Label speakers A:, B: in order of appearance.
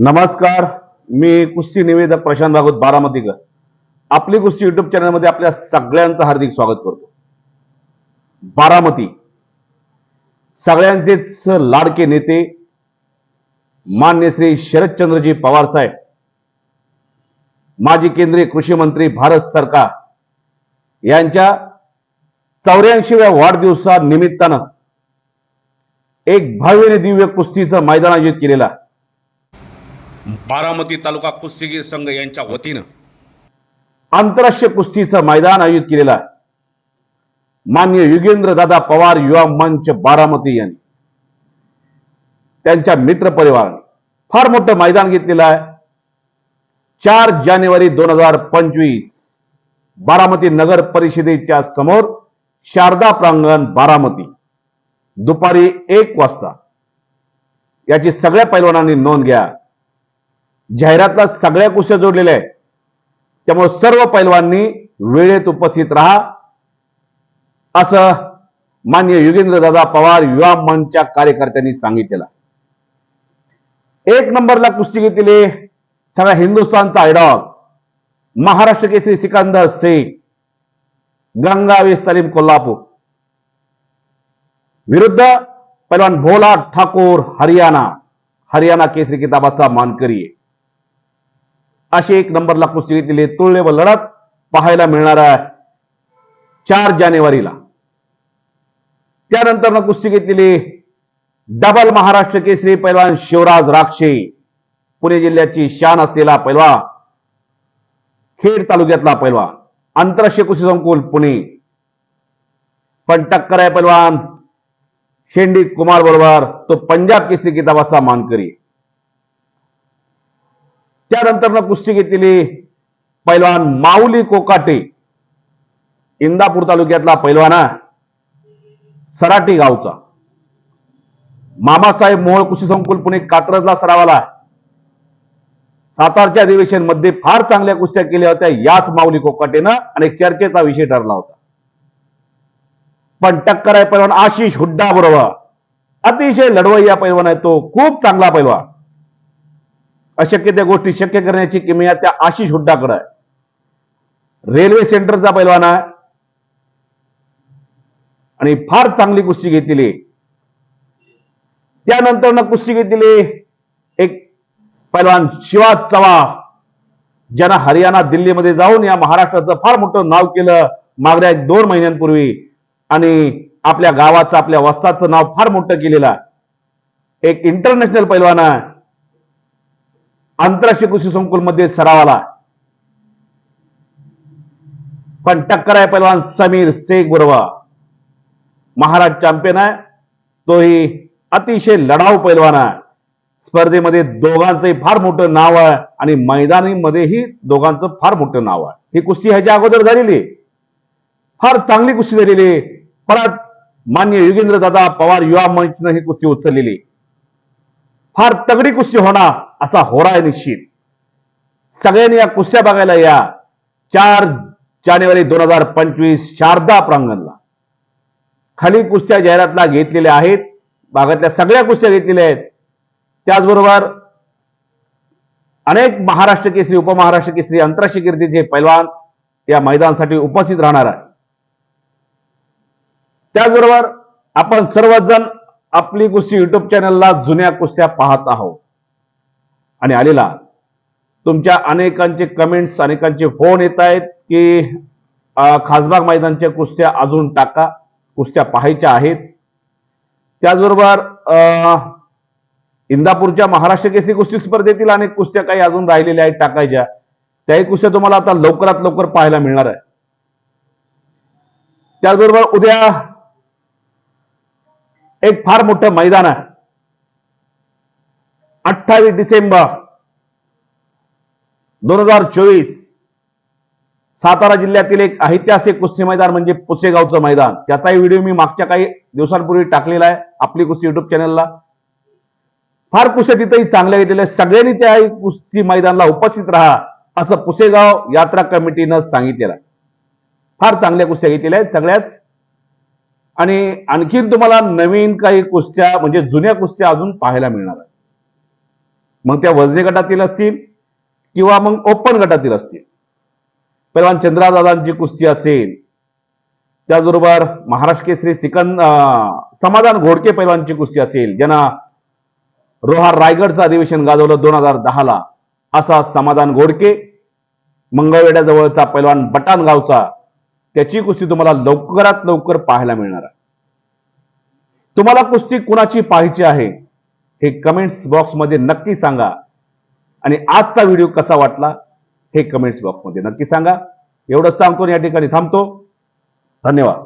A: नमस्कार मी कुस्ती निवेदक प्रशांत भागवत बारामतीकर आपली कुस्ती युट्यूब चॅनलमध्ये आपल्या सगळ्यांचं हार्दिक स्वागत करतो. बारामती. सगळ्यांचेच लाडके नेते मान्य श्री शरदचंद्रजी पवार साहेब. माजी केंद्रीय कृषी मंत्री भारत सरकार. यांच्या चौऱ्याऐंशीव्या वाढदिवसा निमित्तानं एक भव्य दिव्य कुस्तीचं मैदान आयोजित केलेलं आहे.
B: बारामती तालुका कुस्तीगीर संघ यांच्या वतीनं
A: आंतरराष्ट्रीय कुस्तीचं मैदान आयोजित केलेलं आहे. मान्य युगेंद्र दादा पवार युवा मंच बारामती यांनी. त्यांच्या मित्रपरिवाराने फार मोठं मैदान घेतलेलं आहे. चार जानेवारी दोन हजार पंचवीस बारामती नगर परिषदेच्या समोर शारदा प्रांगण बारामती. दुपारी एक वाजता. याची सगळ्या पैलवानांनी नोंद घ्या. जाहिरातला सगळ्या कुस्त्या जोडलेल्या आहेत. त्यामुळे सर्व पैलवांनी वेळेत उपस्थित राहा. असं मान्य युगेंद्र दादा पवार युवा मंचच्या कार्यकर्त्यांनी सांगितलेलं एक नंबरला कुस्ती घेतलेले सगळ्या हिंदुस्थानचा आयडॉल महाराष्ट्र केसरी सिकंदर शेख गंगा सलीम कोल्हापूर. विरुद्ध पैलवान भोला ठाकूर हरियाणा. हरियाणा केसरी किताबाचा मानकरी आहे. अशी एक नंबरला कुस्ती दिले तुळणे व लढत पाहायला मिळणार आहे. चार जानेवारीला. त्यानंतर कुस्ती घेतलेली डबल महाराष्ट्र केसरी पैलवान शिवराज राक्षे पुणे जिल्ह्याची शान असलेला पैलवान खेड तालुक्यातला पैलवान आंतरराष्ट्रीय कुस्ती संकुल पुणे. पण टक्कर आहे पैलवान शेंडी कुमार बरोबर तो पंजाब केसरी किताबाचा मानकरी. आहे. त्यानंतर कुस्ती घेतलेली पैलवान माऊली कोकाटे इंदापूर तालुक्यातला पैलवाना सराटी गावचा. मामासाहेब मोहोळ कुस्ती संकुल पुणे कात्रजला सरावाला. सातारच्या अधिवेशनमध्ये फार चांगल्या कुस्त्या केल्या होत्या याच माऊली कोकाटेनं आणि चर्चेचा विषय ठरला होता. पण टक्कर आहे पैलवान आशिष हुड्डा बरोबर. अतिशय लढवय्या पैलवान आहे तो खूप चांगला पैलवान. अशक्य त्या गोष्टी शक्य करण्याची किमया त्या आशिष हुड्डाकडे आहे. रेल्वे सेंटरचा पैलवान आहे. आणि फार चांगली कुस्ती घेतलेली त्यानंतर ना कुस्ती घेतलेली एक पैलवान शिवाज चवा ज्यानं हरियाणा दिल्लीमध्ये जाऊन या महाराष्ट्राचं फार मोठं नाव केलं मागल्या दोन महिन्यांपूर्वी. आणि आपल्या गावाचं आपल्या वस्ताचं नाव फार मोठं केलेलं एक इंटरनॅशनल पैलवान आहे. आंतरराष्ट्रीय कृषी संकुलमध्ये सरावाला. पण टक्कर आहे पैलवान समीर शेख बरोबर महाराज चॅम्पियन आहे. तोही अतिशय लढाऊ पैलवान आहे. स्पर्धेमध्ये दोघांचंही फार मोठं नाव आहे आणि मैदानीमध्येही दोघांचं फार मोठं नाव आहे. ही कुस्ती ह्याच्या अगोदर झालेली आहे. फार चांगली कुस्ती झालेली आहे. परत मान्य युगेंद्र दादा पवार युवा मंचनं ही कुस्ती उचललेली फार तगडी कुस्ती होणार असा होरा आहे निश्चित. सगळ्यांनी या कुस्त्या बघायला या. चार जानेवारी दोन हजार पंचवीस शारदा प्रांगणला. खाली कुस्त्या जाहिरातला घेतलेल्या आहेत. भागातल्या सगळ्या कुस्त्या घेतलेल्या आहेत. त्याचबरोबर अनेक महाराष्ट्र केसरी उपमहाराष्ट्र केसरी आंतरराष्ट्रीय कीर्तीचे पैलवान या मैदानासाठी उपस्थित राहणार आहे त्याचबरोबर आपण सर्वजण आपली कुस्ती युट्यूब चॅनलला जुन्या कुस्त्या पाहत आहोत. आणि आलेला तुमच्या अनेकांचे कमेंट्स अनेकांचे फोन येत आहेत की खासबाग मैदानच्या कुस्त्या अजून टाका कुस्त्या पाहायच्या आहेत. त्याचबरोबर अं, इंदापूरच्या महाराष्ट्र केसरी कुस्ती स्पर्धेतील अनेक कुस्त्या काही अजून राहिलेल्या आहेत टाकायच्या. त्याही कुस्त्या तुम्हाला आता लवकरात लवकर पाहायला मिळणार आहे त्याचबरोबर उद्या एक फार मोठं मैदान आहे. अठ्ठावीस डिसेंबर दोन हजार चोवीस सातारा जिल्ह्यातील एक ऐतिहासिक कुस्ती मैदान म्हणजे पुसेगावचं मैदान. त्याचाही व्हिडिओ मी मागच्या काही दिवसांपूर्वी टाकलेला आहे आपली कुस्ती युट्यूब चॅनलला फार कुस्त्या तिथेही चांगल्या घेतलेल्या आहेत. सगळ्यांनी त्या कुस्ती मैदानाला उपस्थित राहा असं पुसेगाव यात्रा कमिटीनं सांगितलेलं आहे. फार चांगल्या कुस्त्या घेतलेल्या आहेत सगळ्याच आणि आणखीन तुम्हाला नवीन काही कुस्त्या म्हणजे जुन्या कुस्त्या अजून पाहायला मिळणार आहेत. मग त्या वजने गटातील असतील किंवा मग ओपन गटातील असतील. पैलवान चंद्रादादांची कुस्ती असेल त्याचबरोबर महाराष्ट्र केसरी सिकंद अं, समाधान घोडके पैलवानची कुस्ती असेल ज्यांना रोहा रायगडचं अधिवेशन गाजवलं दोन हजार दहाला असा समाधान घोडके मंगळवेड्याजवळचा पैलवान बटान गावचा त्याची कुस्ती तुम्हाला लवकरात लवकर पाहायला मिळणार आहे. तुम्हाला कुस्ती कुणाची पाहायची आहे हे कमेंट्स बॉक्समध्ये नक्की सांगा. आणि आजचा व्हिडिओ कसा वाटला हे कमेंट्स बॉक्समध्ये नक्की सांगा. एवढंच सांगतो या ठिकाणी थांबतो. धन्यवाद.